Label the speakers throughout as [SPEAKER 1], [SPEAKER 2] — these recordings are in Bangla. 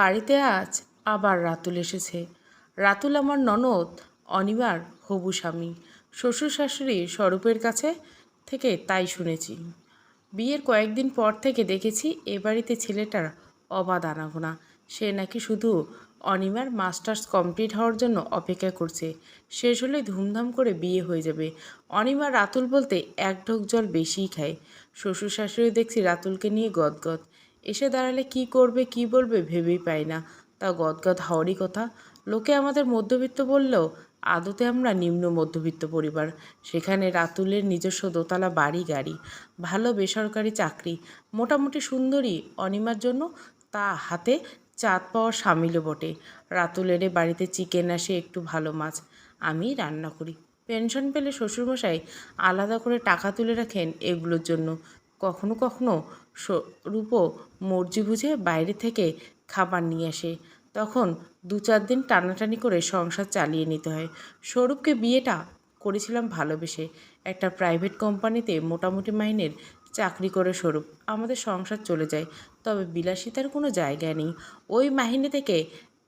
[SPEAKER 1] বাড়িতে আজ আবার রাতুল এসেছে। রাতুল আমার ননদ, অনিবার হবু স্বামী। শ্বশুর শাশুড়ি স্বরূপের কাছে থেকে তাই শুনেছি। বিয়ের কয়েকদিন পর থেকে দেখেছি এ বাড়িতে ছেলেটার অবাধ আনাগোনা। সে নাকি শুধু অনিমার মাস্টার্স কমপ্লিট হওয়ার জন্য অপেক্ষা করছে। শেষ হলে ধুমধাম করে বিয়ে হয়ে যাবে। অনিমা রাতুল বলতে এক ঢোক জল বেশিই খায়। শ্বশুর শাশুড়ি দেখছি রাতুলকে নিয়ে গদগদ। এসে দাঁড়ালে কি করবে, কি বলবে ভেবেই পাই না। তা গদগদ হওয়ারই কথা। লোকে আমাদের মধ্যবিত্ত বললেও আদতে আমরা নিম্ন মধ্যবিত্ত পরিবার। সেখানে রাতুলের নিজস্ব দোতলা বাড়ি গাড়ি, ভালো বেসরকারি চাকরি, মোটামুটি সুন্দরী অনিমার জন্য তা হাতে চাঁদ পাওয়ার সামিলও বটে। রাতুলের বাড়িতে চিকেন আসে, একটু ভালো মাছ। আমি রান্না করি। পেনশন পেলে শ্বশুরমশাই আলাদা করে টাকা তুলে রাখেন এগুলোর জন্য। কখনো কখনো রূপও মর্জি বুঝে বাইরে থেকে খাবার নিয়ে আসে। তখন দু চার দিন টানাটানি করে সংসার চালিয়ে নিতে হয়। স্বরূপকে বিয়েটা করেছিলাম ভালোবেসে। একটা প্রাইভেট কোম্পানিতে মোটামুটি মাইনের চাকরি করে স্বরূপ আমাদের সংসার চলে যায়, তবে বিলাসিতার কোনো জায়গা নেই। ওই মাহিনী থেকে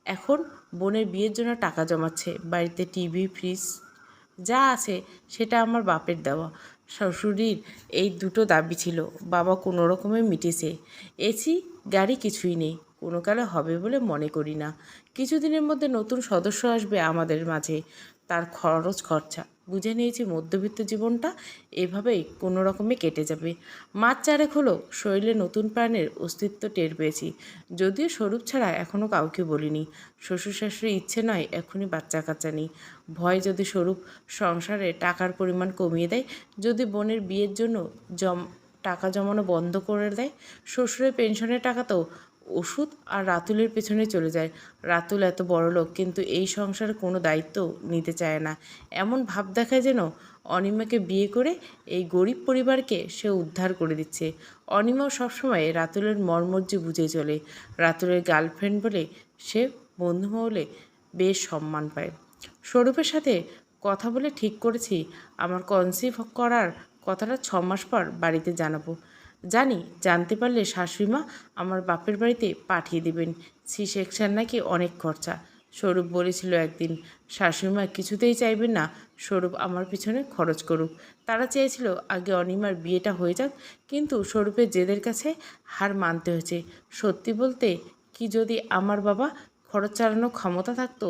[SPEAKER 1] এখন বোনের বিয়ের জন্য টাকা জমাচ্ছে। বাড়িতে টিভি ফ্রিজ যা আছে সেটা আমার বাপের দেওয়া। শ্বশুরির এই দুটো দাবি ছিল। বাবা কোনো রকমে মিটেছে। এসি গাড়ি কিছুই নেই। কোনো কালে হবে বলে মনে করি না। কিছুদিনের মধ্যে নতুন সদস্য আসবে আমাদের মাঝে। তার খরচ খরচা। বুঝে নিয়েছি মধ্যবিত্ত জীবনটা এভাবেই কোনো রকমে কেটে যাবে। মাছ চারেক হলো শরীরে নতুন প্রাণের অস্তিত্ব টের পেয়েছি। যদিও স্বরূপ ছাড়া এখনও কাউকে বলিনি। শ্বশুর শাশুড়ি ইচ্ছে নয় এখনই বাচ্চা কাচ্চা নেই। ভয় যদি স্বরূপ সংসারে টাকার পরিমাণ কমিয়ে দেয়, যদি বোনের বিয়ের জন্য জম, টাকা জমানো বন্ধ করে দেয়, শ্বশুরের পেনশনের টাকা তো ওষুধ আর রাতুলের পেছনে চলে যায়। রাতুল এত বড় লোক, কিন্তু এই সংসারে কোনো দায়িত্ব নিতে চায় না। এমন ভাব দেখায় যেন অনিমাকে বিয়ে করে এই গরিব পরিবারকে সে উদ্ধার করে দিচ্ছে। অনিমাও সবসময় রাতুলের মর্মর্জি বুঝে চলে। রাতুলের গার্লফ্রেন্ড বলে সে বন্ধু মহলে বেশ সম্মান পায়। স্বরূপের সাথে কথা বলে ঠিক করেছি, আমার কনসিভ করার কথাটা ছ মাস পর বাড়িতে জানাব। জানি, জানতে পারলে শাশুড়িমা আমার বাপের বাড়িতে পাঠিয়ে দেবেন। সি সেকশন নাকি অনেক খরচা। স্বরূপ বলেছিল একদিন, শাশুড়িমা কিছুতেই চাইবেন না স্বরূপ আমার পিছনে খরচ করুক। তারা চেয়েছিল আগে অনিমার বিয়েটা হয়ে যাক, কিন্তু স্বরূপের জেদের কাছে হার মানতে হয়েছে। সত্যি বলতে, কি যদি আমার বাবা খরচ চালানোর ক্ষমতা থাকতো,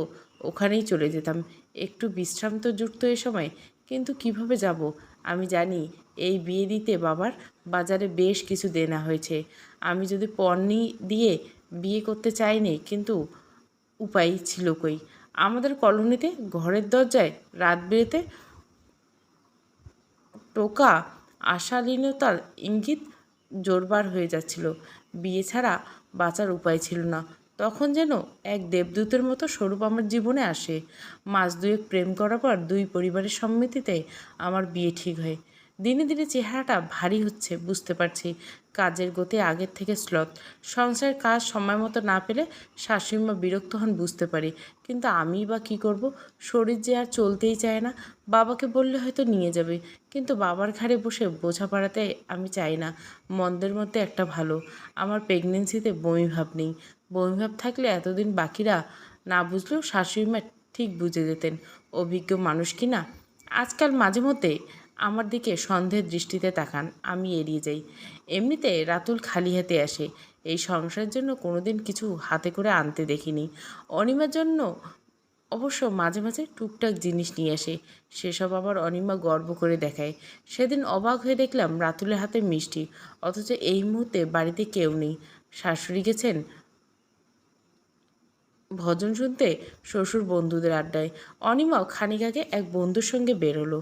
[SPEAKER 1] ওখানেই চলে যেতাম। একটু বিশ্রাম তো জুটতো এ সময়, কিন্তু কীভাবে যাব? আমি জানি এই বিয়ে দিতে বাবার বাজারে বেশ কিছু দেনা হয়েছে। আমি যদি পণ্যি দিয়ে বিয়ে করতে চাইনি, কিন্তু উপায় ছিল কই? আমাদের কলোনিতে ঘরের দরজায় রাত বেরোতে টোকা আশালীনতার ইঙ্গিত জোরবার হয়ে যাচ্ছিল। বিয়ে ছাড়া বাঁচার উপায় ছিল না। তখন যেন এক দেবদূতের মতো স্বরূপ আমার জীবনে আসে। মাস দুয়েক প্রেম করার পর দুই পরিবারের সম্মতিতে আমার বিয়ে ঠিক হয়। দিনে দিনে চেহারাটা ভারী হচ্ছে, বুঝতে পারছি। কাজের গতি আগের থেকে স্লথ সংসারের কাজ সময় মতো না পেলে শাশুড়িমা বিরক্ত হন, বুঝতে পারি। কিন্তু আমি বা কি করব? শরীর যে আর চলতেই চায় না। বাবাকে বললে হয়তো নিয়ে যাবে। কিন্তু বাবার ঘাড়ে বসে বোঝা পাড়াতে আমি চাই না। মন্দের মধ্যে একটা ভালো। আমার প্রেগনেন্সিতে বমি ভাব নেই। বমি ভাব থাকলে এতদিন বাকিরা না বুঝলেও শাশুড়িমা ঠিক বুঝে যেতেন। অভিজ্ঞ মানুষ কি না? আজকাল মাঝে মধ্যে আমার দিকে সন্দেহের দৃষ্টিতে তাকান, আমি এড়িয়ে যাই। এমনিতে রাতুল খালি হাতে আসে। এই সংসারের জন্য কোনোদিন কিছু হাতে করে আনতে দেখিনি। অনিমার জন্য অবশ্য মাঝে মাঝে টুকটাক জিনিস নিয়ে আসে। সেসব আবার অনিমা গর্ব করে দেখায়। সেদিন অবাক হয়ে দেখলাম রাতুলের হাতে মিষ্টি, অথচ এই মুহূর্তে বাড়িতে কেউ নেই। শাশুড়ি গেছেন ভজন শুনতে শ্বশুর বন্ধুদের আড্ডায়। অনিমাও খানিক আগে এক বন্ধুর সঙ্গে বেরোলো।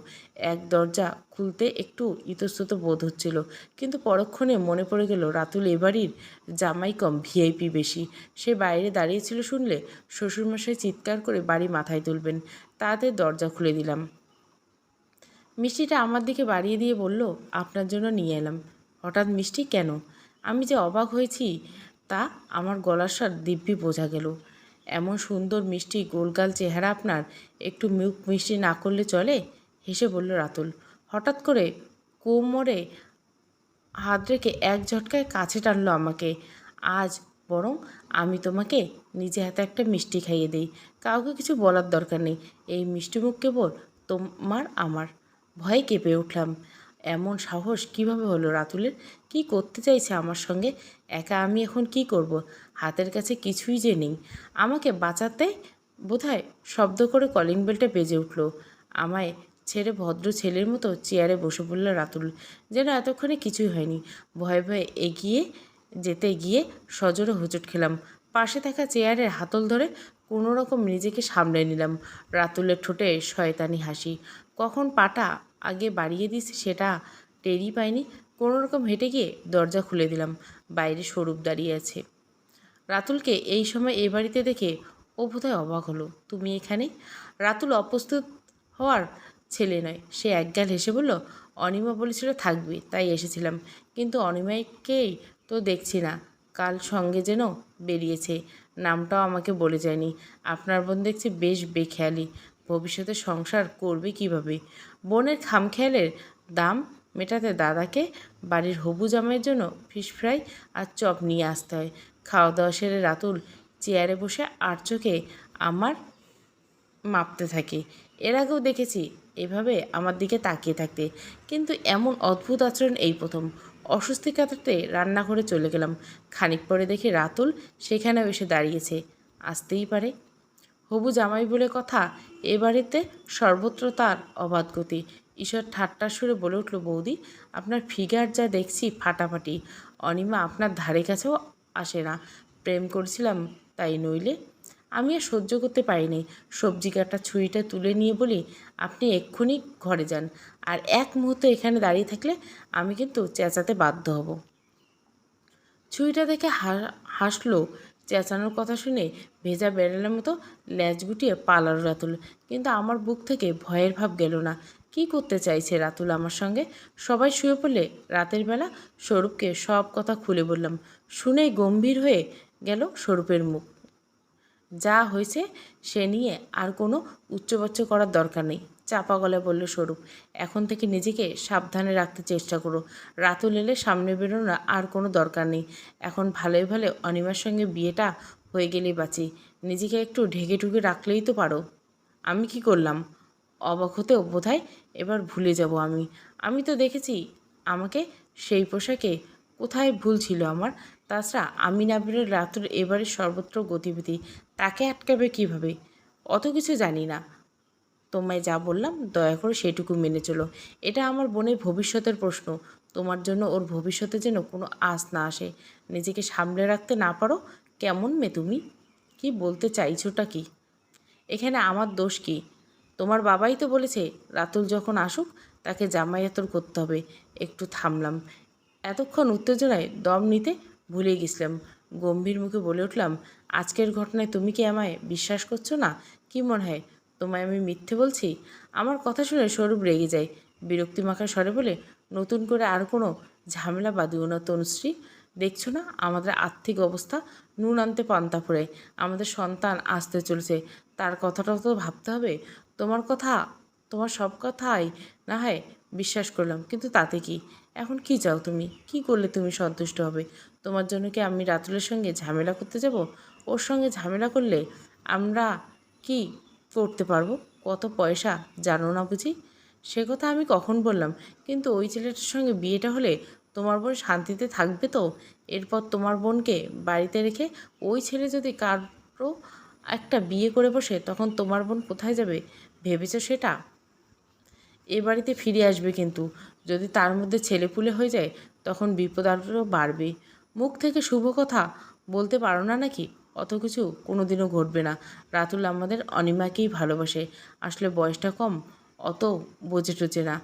[SPEAKER 1] এক দরজা খুলতে একটু ইতস্তত বোধ হচ্ছিল, কিন্তু পরক্ষণে মনে পড়ে গেল রাতুল এবাড়ির জামাই কম ভিআইপি বেশি। সে বাইরে দাঁড়িয়েছিল শুনলে শ্বশুরমশাই চিৎকার করে বাড়ি মাথায় তুলবেন। তাদের দরজা খুলে দিলাম। মিষ্টিটা আমার দিকে বাড়িয়ে দিয়ে বলল, আপনার জন্য নিয়ে এলাম। হঠাৎ মিষ্টি কেন? আমি যে অবাক হয়েছি, তা আমার গলার স্বর দিব্যি বোঝা গেল। এমন সুন্দর মিষ্টি গোলগাল চেহারা আপনার? একটু মুখ মিষ্টি না করলে চলে? হেসে বলল রাতুল। হঠাৎ করে কোমরে হাত রেখে এক ঝটকায় কাছে টানলো আমাকে। আজ বরং আমি তোমাকে নিজে হাতে একটা মিষ্টি খাইয়ে দিই। কাউকে কিছু বলার দরকার নেই। এই মিষ্টি মুখ কেবল তোমার, আমার। ভয়ে কেঁপে উঠলাম। এমন সাহস কীভাবে হলো রাতুলের? কি করতে চাইছে আমার সঙ্গে? একা আমি এখন কি করব? হাতের কাছে কিছুই যে নেই। আমাকে বাঁচাতে বোধহয় শব্দ করে কলিং বেলটা বেজে উঠল। আমায় ছেড়ে ভদ্র ছেলের মতো চেয়ারে বসে পড়ল রাতুল, যেন এতক্ষণে কিছুই হয়নি। ভয়ে ভয়ে এগিয়ে যেতে গিয়ে সজোরে হোঁচট খেলাম। পাশে থাকা চেয়ারের হাতল ধরে কোনো রকম নিজেকে সামলে নিলাম। রাতুলের ঠোঁটে শয়তানি হাসি। কখন পাটা আগে বাড়িয়ে দিস সেটা টেরই পাইনি। কোনো রকম হেঁটে গিয়ে দরজা খুলে দিলাম। বাইরে স্বরূপ দাঁড়িয়ে আছে। রাতুলকে এই সময় এ বাড়িতে দেখে ও বোধহয় অবাক হলো। তুমি এখানে? রাতুল অপ্রস্তুত হওয়ার ছেলে নয়। সে একগাল হেসে বলল, অনিমা বলেছিল থাকবে, তাই এসেছিলাম। কিন্তু অনিমাকেই তো দেখছি না। কাল সঙ্গে যেন বেরিয়েছে। নামটাও আমাকে বলে যায়নি। আপনার বোন দেখছি বেশ বেখেয়ালি। ভবিষ্যতে সংসার করবে কীভাবে? বোনের খামখেয়ালের দাম মেটাতে দাদাকে বাড়ির হবু জামাইয়ের জন্য ফিশ ফ্রাই আর চপ নিয়ে আসতে হয়। খাওয়া দাওয়া সেরে রাতুল চেয়ারে বসে আর চোখে আমার মাপতে থাকে। এর আগেও দেখেছি এভাবে আমার দিকে তাকিয়ে থাকতে। কিন্তু এমন অদ্ভুত আচরণ এই প্রথম। অস্বস্তি কাটাতে রান্নাঘরে চলে গেলাম। খানিক পরে দেখি রাতুল সেখানেও এসে দাঁড়িয়েছে। আসতেই পারে। হবু জামাই বলে কথা, এ বাড়িতে সর্বত্র তার অবাধ গতি। ঈশ্বর ঠাট্টা সুরে বলে উঠল, বৌদি, আপনার ফিগার যা দেখছি ফাটাফাটি। অনিমা আপনার ধারে কাছেও আসে না। প্রেম করছিলাম তাই নইলে। আমি আর সহ্য করতে পারিনি। সবজি কাটা ছুরিটা তুলে নিয়ে বলি, আপনি এক্ষুনি ঘরে যান। আর এক মুহূর্ত এখানে দাঁড়িয়ে থাকলে আমি কিন্তু চেঁচাতে বাধ্য হব। ছুরিটা দেখে হাসলো চেঁচানোর কথা শুনে ভেজা বেড়ালের মতো ল্যাজ গুটিয়ে পালার রাতুল। কিন্তু আমার বুক থেকে ভয়ের ভাব গেল না। কি করতে চাইছে রাতুল আমার সঙ্গে? সবাই শুয়ে পড়লে রাতের বেলা স্বরূপকে সব কথা খুলে বললাম। শুনেই গম্ভীর হয়ে গেল স্বরূপের মুখ। যা হয়েছে সে নিয়ে আর কোনো উচ্চবাচ্য করার দরকার নেই। চাপা গলায় বলল, স্বরূপ, এখন থেকে নিজেকে সাবধানে রাখতে চেষ্টা করো। রাতুল এলে সামনে বেরোনো আর কোনো দরকার নেই। এখন ভালোই ভালো অনিমার সঙ্গে বিয়েটা হয়ে গেলেই বাঁচি। নিজেকে একটু ঢেকে ঢুকে রাখলেই তো পারো। আমি কি করলাম? অবাক হতেও বোধহয় এবার ভুলে যাব আমি। আমি তো দেখেছি আমাকে সেই পোশাকে কোথায় ভুল ছিল আমার। তাছাড়া আমি না বেরোলে রাতুর এবারে সর্বত্র গতিবিধি। তাকে আটকাবে কীভাবে? অত কিছু জানি না। তোমায় যা বললাম, দয়া করে সেটুকু মেনে চলো। এটা আমার বোনের ভবিষ্যতের প্রশ্ন। তোমার জন্য ওর ভবিষ্যতে যেন কোনো আশ না আসে। নিজেকে সামলে রাখতে না পারো? কেমন মে তুমি? কি বলতে চাইছোটা কি? এখানে আমার দোষ কি? তোমার বাবাই তো বলেছে, রাতুল যখন আসুক, তাকে জামাইয়াতর করতে হবে। একটু থামলাম। এতক্ষণ উত্তেজনায় দম নিতে ভুলে গেছিলাম। গম্ভীর মুখে বলে উঠলাম, আজকের ঘটনায় তুমি কি আমায় বিশ্বাস করছ না? কি মনে হয়? তোমায় আমি মিথ্যে বলছি? আমার কথা শুনে স্বরূপ রেগে যায়। বিরক্তি মাখা স্বরে বলে, নতুন করে আর কোনো ঝামেলা বাদিও না তনুশ্রী। দেখছ না, আমাদের আর্থিক অবস্থা নুন আনতে পান্তা ফুরায়। আমাদের সন্তান আসতে চলছে। তার কথাটা তো ভাবতে হবে। তোমার কথা, তোমার সব কথাই না হয় বিশ্বাস করলাম, কিন্তু তাতে কি? এখন কি চাও তুমি? কি করলে তুমি সন্তুষ্ট হবে? তোমার জন্য কি আমি রাতুলের সঙ্গে ঝামেলা করতে যাব? ওর সঙ্গে ঝামেলা করলে আমরা কি করতে পারব? কত পয়সা? জানো না বুঝি? সে কথা আমি কখন বললাম? কিন্তু ওই ছেলেটার সঙ্গে বিয়েটা হলে তোমার বোন শান্তিতে থাকবে তো? এরপর তোমার বোনকে বাড়িতে রেখে ওই ছেলে যদি কারও একটা বিয়ে করে বসে, তখন তোমার বোন কোথায় যাবে? ভেবেছো সেটা? এ বাড়িতে ফিরে আসবে কিন্তু। যদি তার মধ্যে ছেলেপুলে হয়ে যায়, তখন বিপদ আরও বাড়বে। মুখ থেকে শুভ কথা বলতে পারো না নাকি? অত কিছু কোনোদিনও ঘটবে না। রাতুল আমাদের অনিমাকেই ভালোবাসে। আসলে বয়সটা কম, অত বোঝে টোচে না।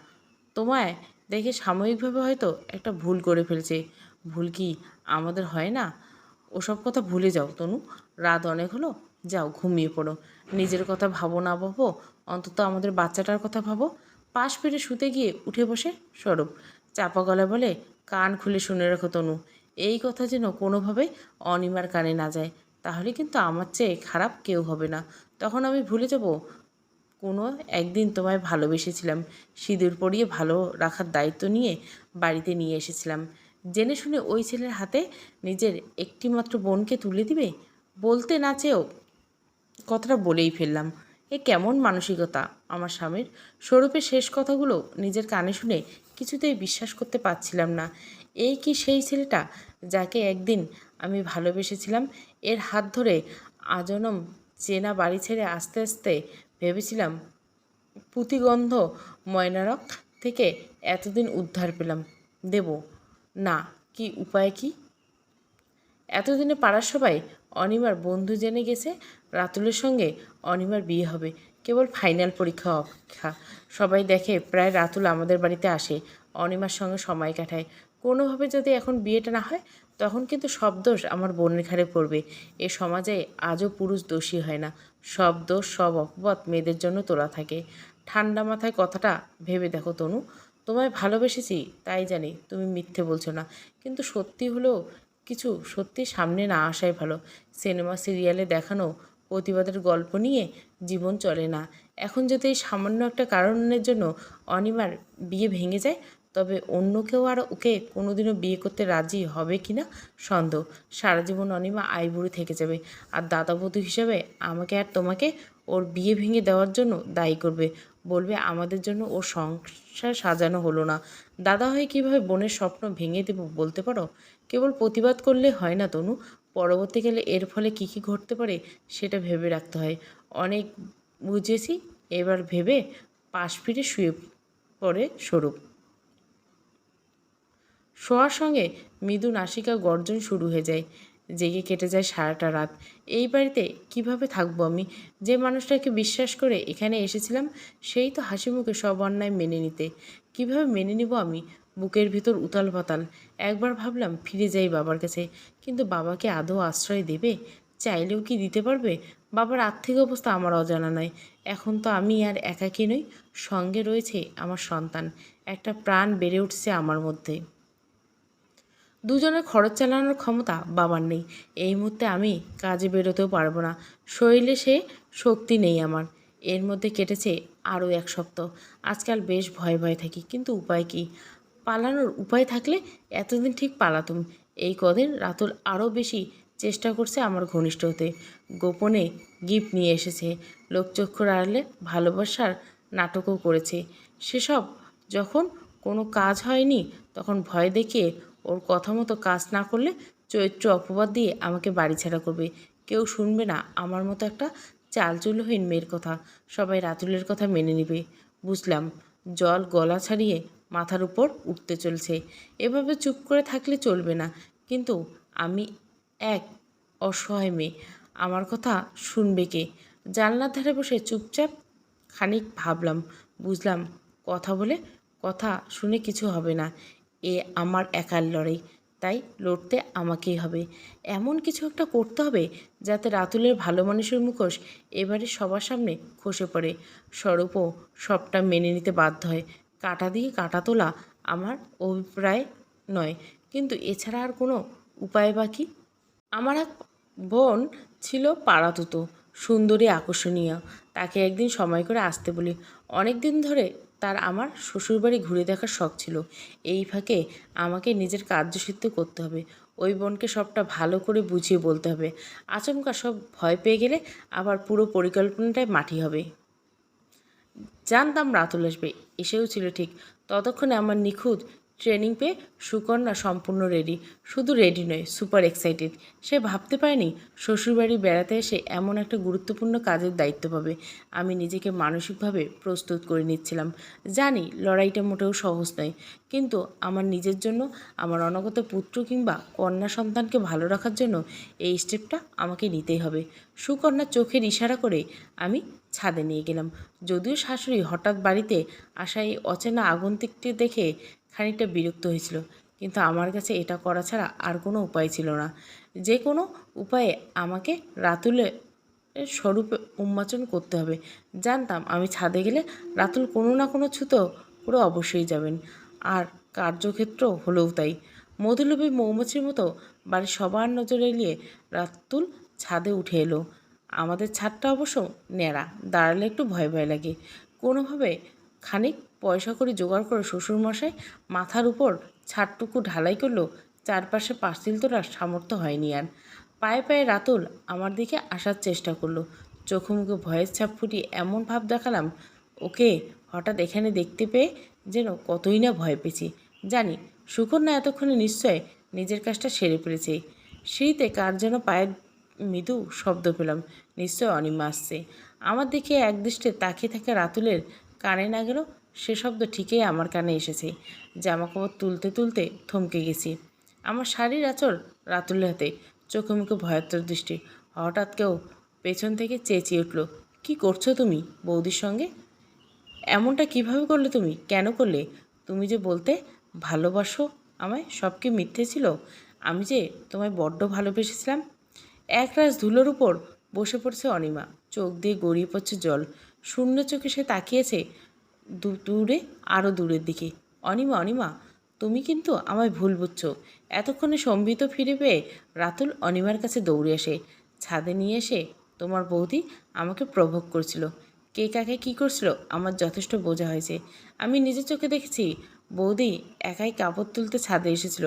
[SPEAKER 1] তোমায় দেখে সাময়িকভাবে হয়তো একটা ভুল করে ফেলছে। ভুল কি আমাদের হয় না? ওসব কথা ভুলে যাও তনু। রাত অনেক হলো, যাও ঘুমিয়ে পড়ো। নিজের কথা ভাবো না ভাবো, অন্তত আমাদের বাচ্চাটার কথা ভাবো। পাশ ফিরে শুতে গিয়ে উঠে বসে স্বরূপ চাপা গলা বলে, কান খুলে শুনে রাখো তনু। এই কথা যেন কোনোভাবে অনিমার কানে না যায়। তাহলে কিন্তু আমার চেয়ে খারাপ কেউ হবে না। তখন আমি ভুলে যাব, কোনো একদিন তোমায় ভালোবেসেছিলাম, সিঁদুর পরিয়ে ভালো রাখার দায়িত্ব নিয়ে বাড়িতে নিয়ে এসেছিলাম। জেনে শুনে ওই ছেলের হাতে নিজের একটিমাত্র বোনকে তুলে দিবে? বলতে না চেয়েও কথাটা বলেই ফেললাম। এ কেমন মানসিকতা? আমার স্বামীর স্বরূপের শেষ কথাগুলো নিজের কানে শুনে কিছুতেই বিশ্বাস করতে পারছিলাম না। এই কি সেই ছেলেটা যাকে একদিন আমি ভালোবেসেছিলাম এর হাত ধরে আজনম চেনা বাড়ি ছেড়ে আস্তে আস্তে ভেবেছিলাম পুঁতিগন্ধ ময়নারক থেকে এতদিন উদ্ধার পেলাম। দেব, না, কি উপায় কি? এতদিনে পাড়ার সবাই অনিমার বন্ধু জেনে গেছে রাতুলের সঙ্গে অনিমার বিয়ে হবে, কেবল ফাইনাল পরীক্ষা অপেক্ষা। সবাই দেখে প্রায় রাতুল আমাদের বাড়িতে আসে, অনিমার সঙ্গে সময় কাটায়। কোনোভাবে যদি এখন বিয়েটা না হয় তখন কিন্তু সব দোষ আমার বোনের ঘাড়ে পড়বে। এ সমাজে আজও পুরুষ দোষী হয় না। সব দোষ, সব অপবাদ মেয়েদের জন্য তোলা থাকে। ঠান্ডা মাথায় কথাটা ভেবে দেখো তনু। তোমায় ভালোবেসেছি, তাই জানি তুমি মিথ্যে বলছো না। কিন্তু সত্যি হলেও কিছু সত্যি সামনে না আসাই ভালো। সিনেমা, সিরিয়ালে দেখানো প্রতিবাদের গল্প নিয়ে জীবন চলে না। এখন যদি এই সামান্য একটা কারণের জন্য অনিমার বিয়ে ভেঙে যায় তবে অন্য কেউ আর ওকে কোনোদিনও বিয়ে করতে রাজি হবে কি না সন্দেহ। সারা জীবন অনিমা আইবুড়ি থেকে যাবে। আর দাদাবধূ হিসেবে আমাকে আর তোমাকে ওর বিয়ে ভেঙে দেওয়ার জন্য দায়ী করবে। বলবে আমাদের জন্য ওর সংসার সাজানো হলো না। দাদা হয়ে কীভাবে বোনের স্বপ্ন ভেঙে দেব বলতে পারো? কেবল প্রতিবাদ করলে হয় না তনু। পরবর্তীকালে এর ফলে কী কী ঘটতে পারে সেটা ভেবে রাখতে হয়। অনেক বুঝেছি, এবার ভেবে পাশ ফিরে শুয়ে পড়ে স্বরূপ শোয়ার সঙ্গে মৃদু নাসিকা গর্জন শুরু হয়ে যায়। জেগে কেটে যায় সারাটা রাত। এই বাড়িতে কীভাবে থাকব আমি? যে মানুষটাকে বিশ্বাস করে এখানে এসেছিলাম, সেই তো হাসি মুখে সব অন্যায় মেনে নিতে। কীভাবে মেনে নিব আমি? বুকের ভিতর উতাল পাতাল। একবার ভাবলাম ফিরে যাই বাবার কাছে। কিন্তু বাবাকে আদৌ আশ্রয় দেবে? চাইলেও কি দিতে পারবে? বাবার আর্থিক অবস্থা আমার অজানা নয়। এখন তো আমি আর একাকী নই, সঙ্গে রয়েছে আমার সন্তান। একটা প্রাণ বেড়ে উঠছে আমার মধ্যে। দুজনের খরচ চালানোর ক্ষমতা বাবার নেই। এই মুহূর্তে আমি কাজে বেরোতেও পারব না। শরীরে সে শক্তি নেই আমার। এর মধ্যে কেটেছে আরও এক সপ্তাহ। আজকাল বেশ ভয় ভয় থাকি, কিন্তু উপায় কি? পালানোর উপায় থাকলে এতদিন ঠিক পালাতুম। এই কদিন রাতুল আরও বেশি চেষ্টা করছে আমার ঘনিষ্ঠ হতে। গোপনে গিফট নিয়ে এসেছে। লোকচক্ষুর আড়ালে ভালোবাসার নাটকও করেছে। সেসব যখন কোনো কাজ হয়নি, তখন ভয় দেখিয়ে ওর কথা মতো কাজ না করলে চরিত্র অপবাদ দিয়ে আমাকে বাড়ি ছাড়া করবে। কেউ শুনবে না, আমার মতো একটা চালচুলহীন মেয়ের কথা। সবাই রাতুলের কথা মেনে নেবে। বুঝলাম, জল গলা ছাড়িয়ে মাথার উপর উঠতে চলছে। এভাবে চুপ করে থাকলে চলবে না। কিন্তু আমি এক অসহায় মেয়ে। আমার কথা শুনবে কে? জানলার ধারে বসে চুপচাপ খানিক ভাবলাম। বুঝলাম, কথা বলে কথা শুনে কিছু হবে না। এ আমার একার লড়াই। তাই লড়তে আমাকেই হবে। এমন কিছু একটা করতে হবে যাতে রাতুলের ভালো মানুষের মুখোশ এবারে সবার সামনে খসে পড়ে। স্বরূপও সবটা মেনে নিতে বাধ্য হয়। কাটা দিয়ে কাটা তোলা আমার অভিপ্রায় নয়। কিন্তু এছাড়া আর কোনো উপায় বাকি? আমার এক বোন ছিল পাড়াতুতো, সুন্দরী, আকর্ষণীয়। তাকে একদিন সময় করে আসতে বলি। অনেক দিন ধরে তার আমার শ্বশুরবাড়ি ঘুরে দেখার শখ ছিল। এই ফাঁকে আমাকে নিজের কার্যসিদ্ধ করতে হবে। ওই বোনকে সবটা ভালো করে বুঝিয়ে বলতে হবে। আচমকা সব ভয় পেয়ে গেলে আবার পুরো পরিকল্পনাটাই মাটি হবে। জানতাম রাতুল আসবে, এসেও ছিল ঠিক। ততক্ষণে আমার নিখুঁত ট্রেনিং পেয়ে সুকন্যা সম্পূর্ণ রেডি শুধু রেডি নয় সুপার এক্সাইটেড সে ভাবতে পারেনি শ্বশুরবাড়ি বেড়াতে এসে এমন একটা গুরুত্বপূর্ণ কাজের দায়িত্ব পাবে। আমি নিজেকে মানসিকভাবে প্রস্তুত করে নিচ্ছিলাম। জানি লড়াইটা মোটেও সহজ নয়, কিন্তু আমার নিজের জন্য, আমার অনাগত পুত্র কিংবা কন্যা সন্তানকে ভালো রাখার জন্য এই স্টেপটা আমাকে নিতেই হবে। সুকন্যা চোখের ইশারা করে আমি ছাদে নিয়ে গেলাম। যদিও শাশুড়ি হঠাৎ বাড়িতে আসা এই অচেনা আগন্তুকটি দেখে খানিকটা বিরক্ত হয়েছিল। কিন্তু আমার কাছে এটা করা ছাড়া আর কোনো উপায় ছিল না। যে কোনো উপায়ে আমাকে রাতুলে স্বরূপে উন্মোচন করতে হবে। জানতাম আমি ছাদে গেলে রাতুল কোনো না কোনো ছুতো পুরো অবশ্যই যাবেন। আর কার্যক্ষেত্র হলেও তাই। মধুলোভী মৌমাছির মতো বাড়ির সবার নজরে এড়িয়ে রাতুল ছাদে উঠে এলো। আমাদের ছাদটা অবশ্য ন্যাড়া, দাঁড়ালে একটু ভয় ভয় লাগে। কোনোভাবে খানিক পয়সা করে জোগাড় করে শ্বশুরমশাই মাথার উপর ছাদটুকু ঢালাই করল চারপাশে পাঁচিল তোলার সামর্থ্য হয়নি আর। পায়ে পায়ে রাতুল আমার দিকে আসার চেষ্টা করল। চোখে মুখে ভয়ের ছাপ ফুটিয়ে এমন ভাব দেখালাম, ওকে হঠাৎ এখানে দেখতে পেয়ে যেন কতই না ভয় পেয়েছি। জানি সুকন্যা এতক্ষণে নিশ্চয় নিজের কাজটা সেরে ফেলেছে। সিঁড়িতে কার যেন পায়ের মৃদু শব্দ পেলাম, নিশ্চয় অনিমা আসছে। আমার দিকে একদৃষ্টে তাকিয়ে থাকা রাতুলের কানে না গেল সে শব্দ ঠিকই আমার কানে এসেছে। জামা কাপড় তুলতে তুলতে থমকে গেছি। আমার শাড়ির আঁচল রাতুলের হাতে, চোখে মুখে ভয়াত্মক দৃষ্টি। হঠাৎ কেউ পেছন থেকে চেঁচিয়ে উঠল, কি করছ তুমি বৌদির সঙ্গে? এমনটা কীভাবে করলে তুমি? কেন করলে? তুমি যে বলতে ভালোবাসো আমায়, সব কি মিথ্যে ছিল? আমি যে তোমায় বড্ড ভালোবেসেছিলাম? এক একরাশ ধুলোর উপর বসে পড়ছে অনিমা। চোখ দিয়ে গড়িয়ে পড়ছে জল। শূন্য চোখে সে তাকিয়েছে দূরে আরও দূরের দিকে। অনিমা অনিমা, তুমি কিন্তু আমায় ভুল বুঝছ। এতক্ষণে সম্বিত ফিরে পেয়ে রাতুল অনিমার কাছে দৌড়ে আসে। ছাদে নিয়ে এসে তোমার বৌদি আমাকে প্রভোগ করছিল। কে কাকে কী করছিল আমার যথেষ্ট বোঝা হয়েছে। আমি নিজের চোখে দেখেছি বৌদি একাই কাপড় তুলতে ছাদে এসেছিল।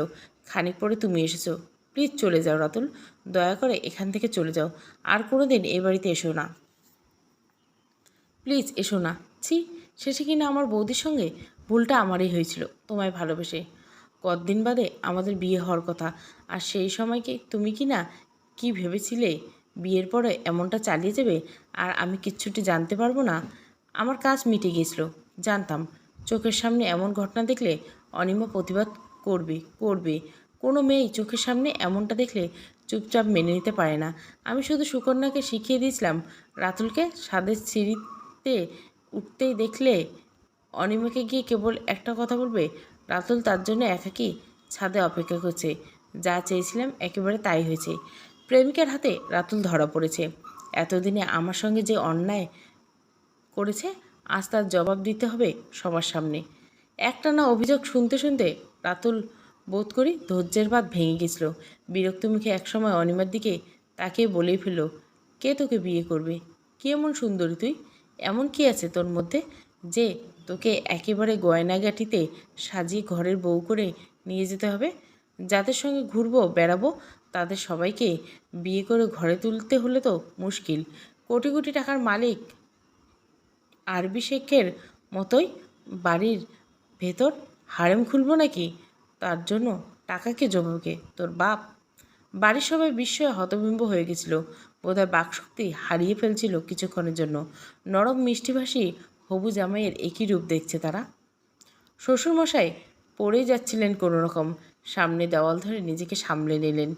[SPEAKER 1] খানিক পরে তুমি এসেছ। প্লিজ চলে যাও রাতুল। দয়া করে এখান থেকে চলে যাও। আর কোনো দিন এ বাড়িতে এসো না। প্লিজ এসো না। ছি, শেষে কিনা আমার বৌদির সঙ্গে? ভুলটা আমারই হয়েছিল, তোমায় ভালোবেসে। কতদিন বাদে আমাদের বিয়ে হওয়ার কথা, আর সেই সময়কে তুমি কি না কি ভেবেছিলে বিয়ের পরে এমনটা চালিয়ে যাবে? আর আমি কিচ্ছুটি জানতে পারব না। আমার কাজ মিটে গিয়েছিল, জানতাম। চোখের সামনে এমন ঘটনা দেখলে অনিমা প্রতিবাদ করবে করবে। কোনো মেয়েই চোখের সামনে এমনটা দেখলে চুপচাপ মেনে নিতে পারে না। আমি শুধু সুকন্যাকে শিখিয়ে দিয়েছিলাম, রাতুলকে স্বাদের সিঁড়িতে উঠতেই দেখলে অনিমাকে গিয়ে কেবল একটা কথা বলবে? রাতুল তার জন্য একাকী ছাদে অপেক্ষা করছে। যা চেয়েছিলাম একেবারে তাই হয়েছে। প্রেমিকার হাতে রাতুল ধরা পড়েছে। এতদিনে আমার সঙ্গে যে অন্যায় করেছে, আজ তার জবাব দিতে হবে সবার সামনে। একটানা অভিযোগ শুনতে শুনতে রাতুল বোধ করি ধৈর্যের বাদ ভেঙে গেছিল। বিরক্ত মুখে একসময় অনিমার দিকে তাকে বলেই ফেলল, কে তোকে বিয়ে করবে? কি এমন সুন্দরী তুই? এমন কি আছে তোর মধ্যে? যে, তোকে একেবারে গয়নাগাটিতে সাজিয়ে ঘরের বউ করে নিয়ে যেতে হবে? যাদের সঙ্গে ঘুরবো, বেড়াবো, তাদের সবাইকে বিয়ে করে ঘরে তুলতে হলে তো মুশকিল। কোটি কোটি টাকার মালিক আরবি শেখের মতোই বাড়ির ভেতর হারেম খুলবো নাকি? তার জন্য টাকাকে জমকে তোর বাপ? বাড়ির সবাই বিস্ময়ে হতবিম্ব হয়ে গেছিল। বোধহয় বাকশক্তি হারিয়ে ফেলছিল কিছুক্ষণের জন্য। নরম মিষ্টিভাষী হবু জামাইয়ের একই রূপ দেখছে তারা। শ্বশুরমশাই পড়েই যাচ্ছিলেন কোনো রকম সামনে দেওয়াল ধরে নিজেকে সামলে নিলেন।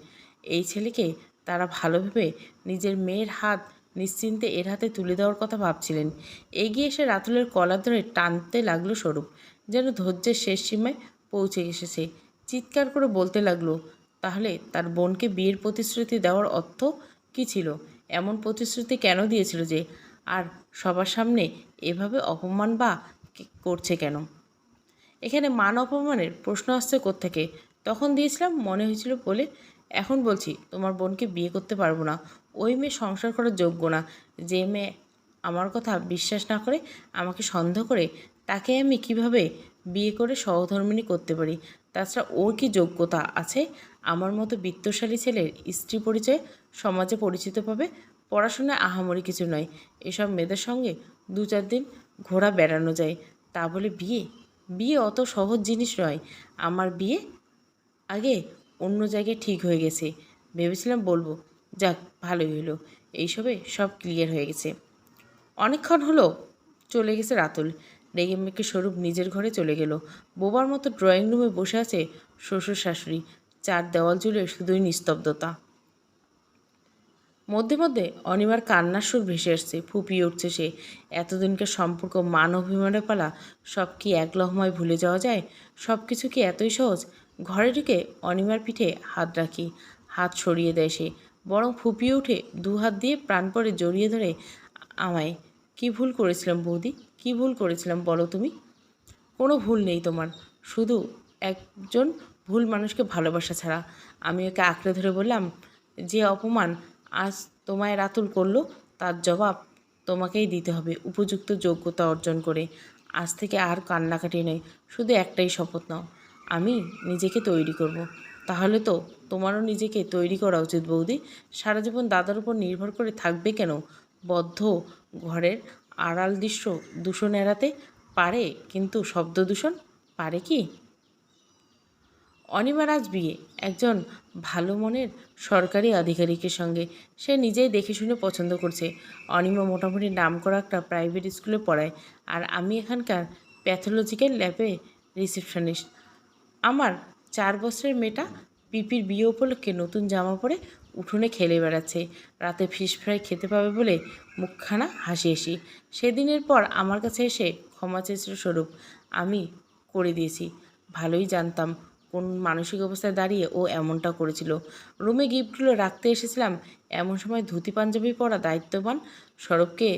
[SPEAKER 1] এই ছেলেকে তারা ভালোভাবে নিজের মেয়ের হাত নিশ্চিন্তে এর হাতে তুলে দেওয়ার কথা ভাবছিলেন। এগিয়ে এসে রাতুলের কলার ধরে টানতে লাগল স্বরূপ, যেন ধৈর্যের শেষ সীমায় পৌঁছে এসেছে। চিৎকার করে বলতে লাগল, তাহলে তার বোনকে বিয়ের প্রতিশ্রুতি দেওয়ার অর্থ কী ছিল? এমন প্রতিশ্রুতি কেন দিয়েছিল যে, আর সবার সামনে এভাবে অপমান বা করছে কেন? এখানে মান অপমানের প্রশ্ন আসছে থেকে তখন দিয়েছিলাম, মনে হয়েছিল বলে, এখন বলছি, তোমার বোনকে বিয়ে করতে পারব না। ওই মেয়ে সংসার করার যোগ্য না। যে মেয়ে আমার কথা বিশ্বাস না করে আমাকে সন্দেহ করে, তাকে আমি কীভাবে বিয়ে করে সহধর্মিণী করতে পারি? তাছাড়া ওর কি যোগ্যতা আছে? আমার মতো বিত্তশালী ছেলের স্ত্রী পরিচয় সমাজে পরিচিত পাবে পড়াশোনায় আহামরি কিছু নয়। এসব মেয়েদের সঙ্গে দু চার দিন ঘোরা বেড়ানো যায়। তা বলে বিয়ে? বিয়ে অত সহজ জিনিস নয়। আমার বিয়ে আগে অন্য জায়গায় ঠিক হয়ে গেছে। ভেবেছিলাম বলব, যাক, ভালোই হলো। এইসবে সব ক্লিয়ার হয়ে গেছে। অনেকক্ষণ হলো, চলে গেছে রাতুল। রেগে মেগে স্বরূপ নিজের ঘরে চলে গেল। বোবার মতো ড্রয়িং রুমে বসে আছে শ্বশুর শাশুড়ি। চার দেওয়াল জুড়ে শুধুই নিস্তব্ধতা। মধ্যে মধ্যে অনিমার কান্নার সুর ভেসে আসছে, ফুপিয়ে উঠছে সে। এতদিনকার সম্পর্ক, মান অভিমানের পালা, সব কি এক লহমায় ভুলে যাওয়া যায়? সব কিছু কি এতই সহজ? ঘরে ঢুকে অনিমার পিঠে হাত রাখি, হাত সরিয়ে দেয় সে। বরং ফুপিয়ে উঠে দু হাত দিয়ে প্রাণপরে জড়িয়ে ধরে, আমায়, কি ভুল করেছিলাম বৌদি? কি ভুল করেছিলাম বলো তুমি? কোনো ভুল নেই তোমার। শুধু একজন ভুল মানুষকে ভালোবাসা ছাড়া। আমি ওকে আঁকড়ে ধরে বললাম, যে অপমান আজ তোমায় রাতুল করল, তার জবাব তোমাকেই দিতে হবে। উপযুক্ত যোগ্যতা অর্জন করে। আজ থেকে আর কান্নাকাটি নেই শুধু একটাই শপথ নাও। আমি নিজেকে তৈরি করব। তাহলে তো তোমারও নিজেকে তৈরি করা উচিত বৌদি। সারা জীবন দাদার উপর নির্ভর করে থাকবে কেন? বদ্ধ ঘরের আড়াল দৃশ্য দূষণ এড়াতে পারে, কিন্তু শব্দ দূষণ পারে কি? অনিমার আজ বিয়ে। একজন ভালো মনের সরকারি আধিকারিকের সঙ্গে সে নিজেই দেখে শুনে পছন্দ করছে। অনিমা মোটামুটি নাম করা একটা প্রাইভেট স্কুলে পড়ায় আর আমি এখানকার প্যাথোলজিক্যাল ল্যাবে রিসেপশনিস্ট আমার চার বছরের মেয়েটা পিপির বিয়ে উপলক্ষে নতুন জামা পরে উঠোনে খেলে বেড়াচ্ছে। রাতে ফিশ ফ্রাই খেতে পাবে বলে মুখখানা হাসি হাসি। সেদিনের পর আমার কাছে এসে ক্ষমা চেয়েছিল স্বরূপ। আমি করে দিয়েছি। ভালোই জানতাম। কোন মানসিক অবস্থায় দাঁড়িয়ে ও এমনটা করেছিল। রুমে গিফটগুলো রাখতে এসেছিলাম। এমন সময় ধুতি পাঞ্জাবি পরা দায়িত্ববান সড়ককে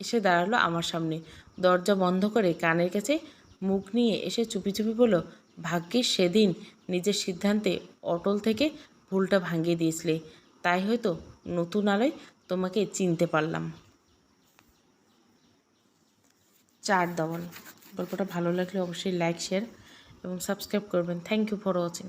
[SPEAKER 1] এসে দাঁড়াল আমার সামনে। দরজা বন্ধ করে কানের কাছে মুখ নিয়ে এসে চুপি চুপি বলল ভাগ্যিস সেদিন নিজের সিদ্ধান্তে অটল থেকে ভুলটা ভাঙিয়ে দিয়েছিলে। তাই হয়তো নতুন আলোয় তোমাকে চিনতে পারলাম। চার দেওয়াল গল্পটা ভালো লাগলে অবশ্যই লাইক, শেয়ার এবং সাবস্ক্রাইব করবেন থ্যাংক ইউ ফর ওয়াচিং